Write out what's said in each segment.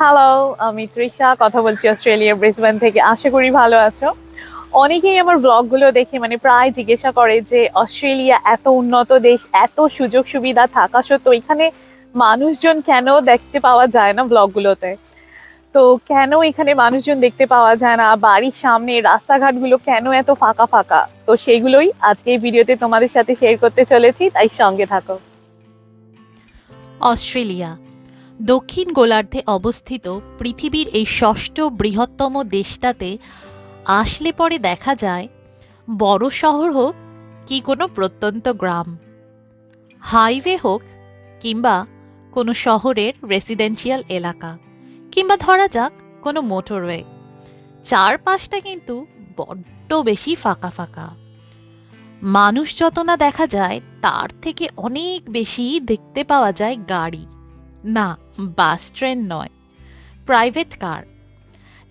Hello আমি তৃষা, কথা বলছি অস্ট্রেলিয়া, ব্রিসবেন থেকে। আশা করি ভালো আছো। অনেকেই আমার ব্লগগুলো দেখে মানে প্রায় জিজ্ঞাসা করে যে, অস্ট্রেলিয়া এত উন্নত দেশ, এত সুযোগ সুবিধা থাকা সত্ত্বেও এখানে মানুষজন কেন দেখতে পাওয়া যায় না ব্লগগুলোতে তো কেন এখানে মানুষজন দেখতে পাওয়া যায় না? বাড়ির সামনে রাস্তাঘাটগুলো কেন এত ফাঁকা ফাঁকা? তো সেইগুলোই আজকে এই ভিডিওতে তোমাদের সাথে শেয়ার করতে চলেছি, তাই সঙ্গে থাকো। অস্ট্রেলিয়া। দক্ষিণ গোলার্ধে অবস্থিত পৃথিবীর এই ষষ্ঠ বৃহত্তম দেশটাতে আসলে পরে দেখা যায়, বড় শহর হোক কি কোনো প্রত্যন্ত গ্রাম, হাইওয়ে হোক কিংবা কোনো শহরের রেসিডেন্সিয়াল এলাকা, কিংবা ধরা যাক কোনো মোটরওয়ে। চারপাশটা কিন্তু বড্ড বেশি ফাঁকা ফাঁকা। মানুষ যত না দেখা যায়, তার থেকে অনেক বেশি দেখতে পাওয়া যায় গাড়ি। না, বাস, ট্রেন নয়। Private car.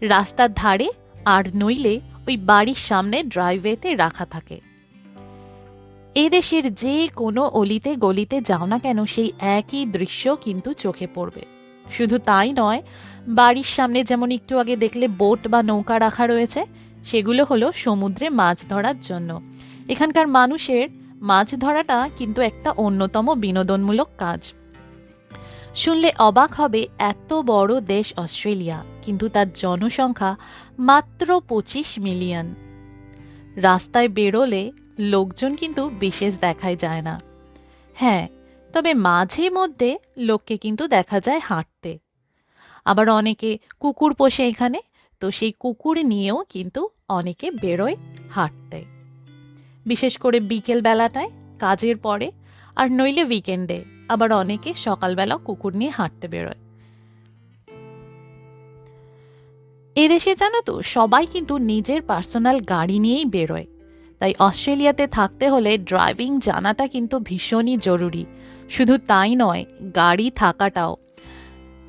রাস্তার ধারে আর নইলে ওই বাড়ির সামনে ড্রাইভওয়েতে রাখা থাকে। এদেশের যে কোনো অলিতে গলিতে যাও না কেন সেই একই দৃশ্য কিন্তু চোখে পড়বে। শুধু তাই নয়, বাড়ির সামনে যেমন একটু আগে দেখলে বোট বা নৌকা রাখা রয়েছে, সেগুলো হলো সমুদ্রে মাছ ধরার জন্য। এখানকার মানুষের মাছ ধরাটা কিন্তু একটা অন্যতম বিনোদনমূলক কাজ। শুনলে অবাক হবে এত বড় দেশ অস্ট্রেলিয়া, কিন্তু তার জনসংখ্যা মাত্র পঁচিশ মিলিয়ন। রাস্তায় বেরোলে লোকজন কিন্তু বিশেষ দেখাই যায় না। হ্যাঁ তবে মাঝে মধ্যে লোককে কিন্তু দেখা যায় হাঁটতে। আবার অনেকে কুকুর পোষে এখানে, তো সেই কুকুর নিয়েও কিন্তু অনেকে বেরোয় হাঁটতে। বিশেষ করে বিকেল বেলাটায়, কাজের পরে, আর নইলে উইকেন্ডে আবার অনেকে সকালবেলা কুকুর নিয়ে হাঁটতে বেরোয়। এদেশে জানো তো, সবাই কিন্তু নিজের পার্সোনাল গাড়ি নিয়েই বেরোয়। তাই অস্ট্রেলিয়াতে থাকতে হলে ড্রাইভিং জানাটা কিন্তু ভীষণই জরুরি। শুধু তাই নয়, গাড়ি থাকাটাও।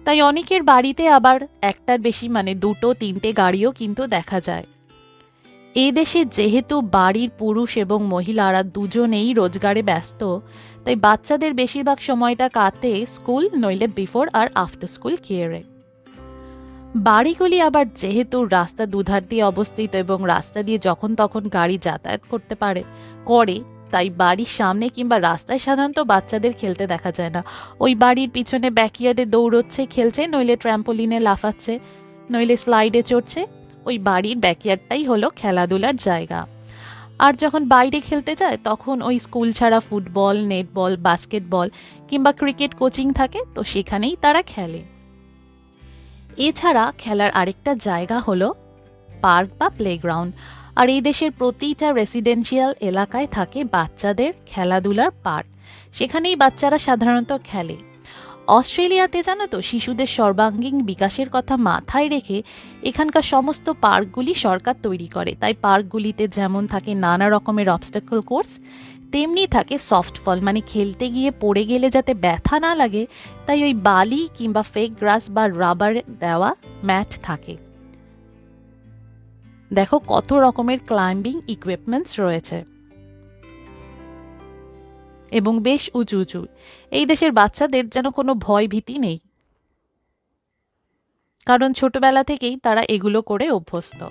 তাই অনেকের বাড়িতে আবার একটার বেশি মানে দুটো, তিনটে গাড়িও কিন্তু দেখা যায়। এই দেশে যেহেতু বাড়ির পুরুষ এবং মহিলারা দুজনেই রোজগারে ব্যস্ত, তাই বাচ্চাদের বেশিরভাগ সময়টা কাটে স্কুল, নইলে বিফোর আর আফটার স্কুল কেয়ারে বাড়িগুলি আবার যেহেতু রাস্তা দুধার দিয়ে অবস্থিত এবং রাস্তা দিয়ে যখন তখন গাড়ি যাতায়াত করতে পারে, করে, তাই বাড়ির সামনে কিংবা রাস্তায় সাধারণত বাচ্চাদের খেলতে দেখা যায় না। ওই বাড়ির পিছনে ব্যাকইয়ার্ডে দৌড়চ্ছে, খেলছে, নইলে ট্র্যাম্পোলিনে লাফাচ্ছে, নইলে স্লাইডে চড়ছে ওই বাড়ির ব্যাকইয়ার্ডটাই হলো খেলাধুলার জায়গা। আর যখন বাইরে খেলতে যায়, তখন ওই স্কুল ছাড়া ফুটবল নেটবল বাস্কেটবল কিংবা ক্রিকেট কোচিং থাকে, তো সেখানেই তারা খেলে। এছাড়া খেলার আরেকটা জায়গা হলো পার্ক বা প্লেগ্রাউন্ড আর এই দেশের প্রতিটা রেসিডেন্সিয়াল এলাকায় থাকে বাচ্চাদের খেলাধুলার পার্ক সেখানেই বাচ্চারা সাধারণত খেলে। অস্ট্রেলিয়াতে জানো তো, শিশুদের সর্বাঙ্গীন বিকাশের কথা মাথায় রেখে এখানকার সমস্ত পার্কগুলি সরকার তৈরি করে। তাই পার্কগুলিতে যেমন থাকে নানা রকমের অবস্টাকল কোর্স তেমনি থাকে সফট ফল মানে খেলতে গিয়ে পড়ে গেলে যাতে ব্যথা না লাগে, তাই ওই বালি কিংবা ফেক গ্রাস বা রাবার দেওয়া ম্যাট থাকে। দেখো কত রকমের ক্লাইম্বিং ইকুইপমেন্টস রয়েছে। এবং বেশ উঁচু উঁচু। এই দেশের বাচ্চাদের যেন কোনো ভয় ভীতি নেই। কারণ ছোটবেলা থেকেই তারা এগুলো করে অভ্যস্ত।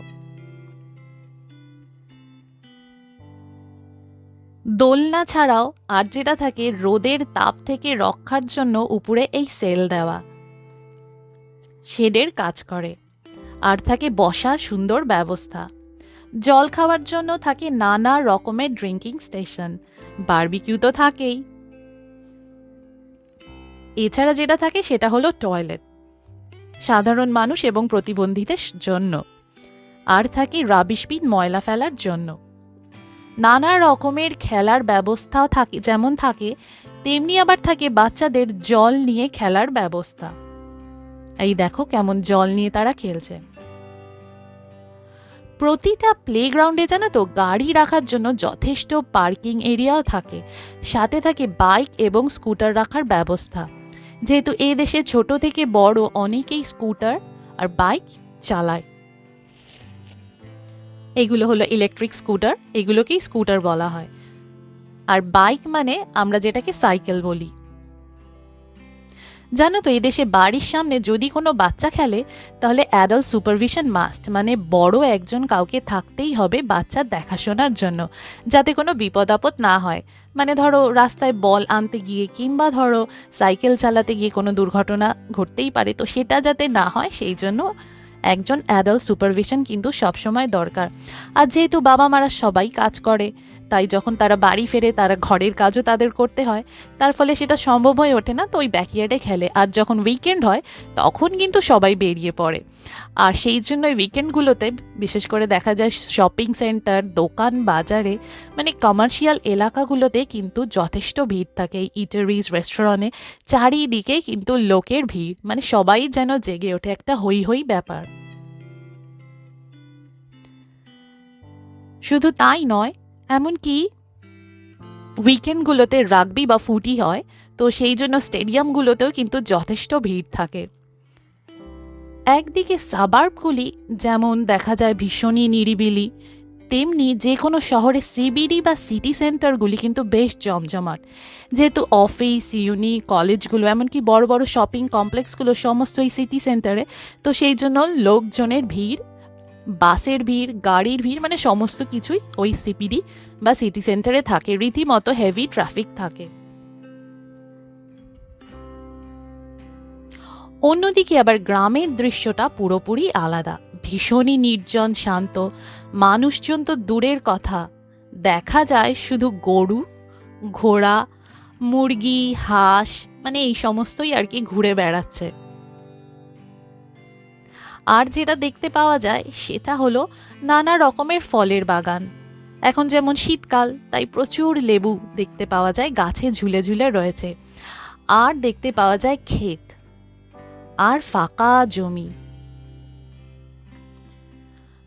দোলনা ছাড়াও আর যেটা থাকে, রোদের তাপ থেকে রক্ষার জন্য উপরে এই সেল দেওয়া। শেডের কাজ করে। আর থাকে বসার সুন্দর ব্যবস্থা। জল খাওয়ার জন্য থাকে নানা রকমের ড্রিঙ্কিং স্টেশন। বারবিকিউ তো থাকেই। এছাড়া যেটা থাকে সেটা হলো টয়লেট। সাধারণ মানুষ এবং প্রতিবন্ধীদের জন্য। আর থাকে রাবিশ ময়লা ফেলার জন্য। নানা রকমের খেলার ব্যবস্থাও থাকে যেমন থাকে, তেমনি আবার থাকে বাচ্চাদের জল নিয়ে খেলার ব্যবস্থা। এই দেখো কেমন জল নিয়ে তারা খেলছে। প্রতিটা প্লেগ্রাউন্ডে জানো তো, গাড়ি রাখার জন্য যথেষ্ট পার্কিং এরিয়াও থাকে। সাথে থাকে বাইক এবং স্কুটার রাখার ব্যবস্থা। যেহেতু এই দেশে ছোট থেকে বড় অনেকেই স্কুটার আর বাইক চালায়। এগুলো হলো ইলেকট্রিক স্কুটার এগুলোকেই স্কুটার বলা হয়। আর বাইক মানে আমরা যেটাকে সাইকেল বলি। জানো তো এদেশে বাড়ির সামনে যদি কোনো বাচ্চা খেলে, তাহলে অ্যাডাল্ট সুপারভিশন মাস্ট মানে বড় একজন কাউকে থাকতেই হবে বাচ্চার দেখাশোনার জন্য, যাতে কোনো বিপদ আপদ না হয়। মানে ধরো, রাস্তায় বল আনতে গিয়ে কিংবা ধরো, সাইকেল চালাতে গিয়ে কোনো দুর্ঘটনা ঘটতেই পারে, তো সেটা যাতে না হয়, সেই জন্য একজন অ্যাডাল্ট সুপারভিশন কিন্তু সবসময় দরকার। আর যেহেতু বাবা মারা সবাই কাজ করে তাই যখন তারা বাড়ি ফেরে তারা ঘরের কাজও তাদের করতে হয়, তার ফলে সেটা সম্ভব হয়ে ওঠে না, তো ওই ব্যাকইয়ার্ডে খেলে। আর যখন উইকেন্ড হয়, তখন কিন্তু সবাই বেরিয়ে পড়ে। আর সেই জন্য ওই উইকেন্ডগুলোতে বিশেষ করে দেখা যায় শপিং সেন্টার দোকান, বাজারে মানে কমার্শিয়াল এলাকাগুলোতে কিন্তু যথেষ্ট ভিড় থাকে। এই ইটারিজ রেস্টুরেন্টে চারিদিকে কিন্তু লোকের ভিড়। মানে সবাই যেন জেগে ওঠে, একটা হই হই ব্যাপার। শুধু তাই নয় এমনকি উইকেন্ডগুলোতে রাগবি বা ফুটি হয়, তো সেই জন্য স্টেডিয়ামগুলোতেও কিন্তু যথেষ্ট ভিড় থাকে। একদিকে সাবার্বগুলি যেমন দেখা যায় ভীষণই নিরিবিলি, তেমনি যে কোনো শহরে সিবিডি বা সিটি সেন্টারগুলি কিন্তু বেশ জমজমাট। যেহেতু অফিস ইউনি কলেজগুলো এমনকি বড় বড় শপিং কমপ্লেক্সগুলো সমস্ত এই সিটি সেন্টারে তো সেই জন্য লোকজনের ভিড় বাসের ভিড়, গাড়ির ভিড় মানে সমস্ত কিছুই ওই সিপিডি বা সিটি সেন্টারে থাকে। রীতিমতো হেভি ট্রাফিক থাকে। অন্যদিকে আবার গ্রামের দৃশ্যটা পুরোপুরি আলাদা। ভীষণই নির্জন, শান্ত। মানুষজন তো দূরের কথা। দেখা যায় শুধু গরু, ঘোড়া, মুরগি, হাঁস মানে এই সমস্তই আর কি ঘুরে বেড়াচ্ছে। আর যেটা দেখতে পাওয়া যায় সেটা হলো নানা রকমের ফলের বাগান। এখন যেমন শীতকাল, তাই প্রচুর লেবু দেখতে পাওয়া যায়, গাছে ঝুলে ঝুলে রয়েছে। আর দেখতে পাওয়া যায় ক্ষেত আর ফাঁকা জমি।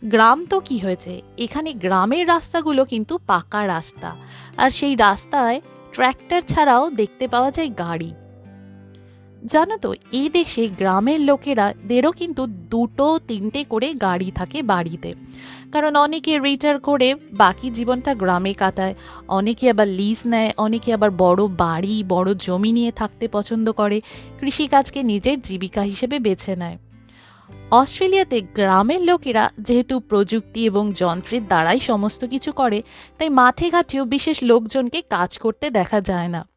গ্রাম তো কি হয়েছে? এখানে গ্রামের রাস্তাগুলো কিন্তু পাকা রাস্তা। আর সেই রাস্তায় ট্র্যাক্টর ছাড়াও দেখতে পাওয়া যায় গাড়ি। জানো তো, এই দেশে গ্রামের লোকেরা দেরও কিন্তু দুটো, তিনটে করে গাড়ি থাকে বাড়িতে। কারণ অনেকে রিটায়ার করে বাকি জীবনটা গ্রামে কাটায়, অনেকে আবার লিজ নেয়, অনেকে আবার বড় বাড়ি, বড় জমি নিয়ে থাকতে পছন্দ করে, কৃষিকাজকে নিজের জীবিকা হিসেবে বেছে নেয়। অস্ট্রেলিয়াতে গ্রামের লোকেরা যেহেতু প্রযুক্তি এবং যন্ত্রের দ্বারাই সমস্ত কিছু করে, তাই মাঠে ঘাটেও বিশেষ লোকজনকে কাজ করতে দেখা যায় না।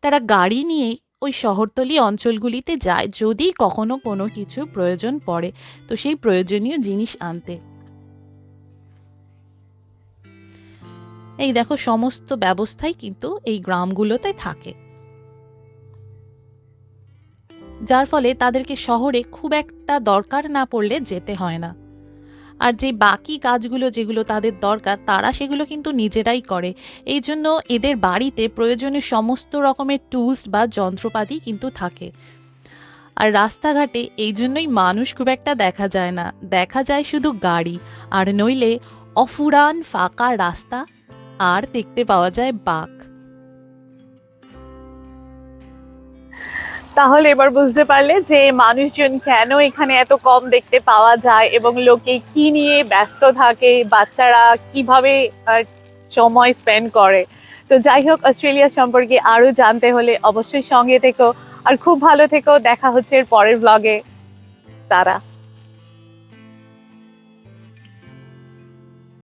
তারা গাড়ি নিয়েই ওই শহরতলি অঞ্চলগুলিতে যায় যদি কখনো কোনো কিছু প্রয়োজন পড়ে, তো সেই প্রয়োজনীয় জিনিস আনতে। এই দেখো, সমস্ত ব্যবস্থাই কিন্তু এই গ্রামগুলোতে থাকে। যার ফলে তাদেরকে শহরে খুব একটা দরকার না পড়লে যেতে হয় না। আর যে বাকি কাজগুলো যেগুলো তাদের দরকার, তারা সেগুলো কিন্তু নিজেরাই করে। এই জন্য এদের বাড়িতে প্রয়োজনীয় সমস্ত রকমের টুলস বা যন্ত্রপাতি কিন্তু থাকে। আর রাস্তাঘাটে এই জন্যই মানুষ খুব একটা দেখা যায় না। দেখা যায় শুধু গাড়ি, আর নইলে অফুরান ফাঁকা রাস্তা আর দেখতে পাওয়া যায় বাঘ। তাহলে এবার বুঝতে পারলে যে মানুষজন কেন এখানে এত কম দেখতে পাওয়া যায় এবং লোকে কি নিয়ে ব্যস্ত থাকে, বাচ্চারা কীভাবে সময় স্পেন্ড করে। তো যাই হোক, অস্ট্রেলিয়া সম্পর্কে আরও জানতে হলে অবশ্যই সঙ্গে থেকো। আর খুব ভালো থেকো, দেখা হচ্ছে এর পরের ব্লগে তারা।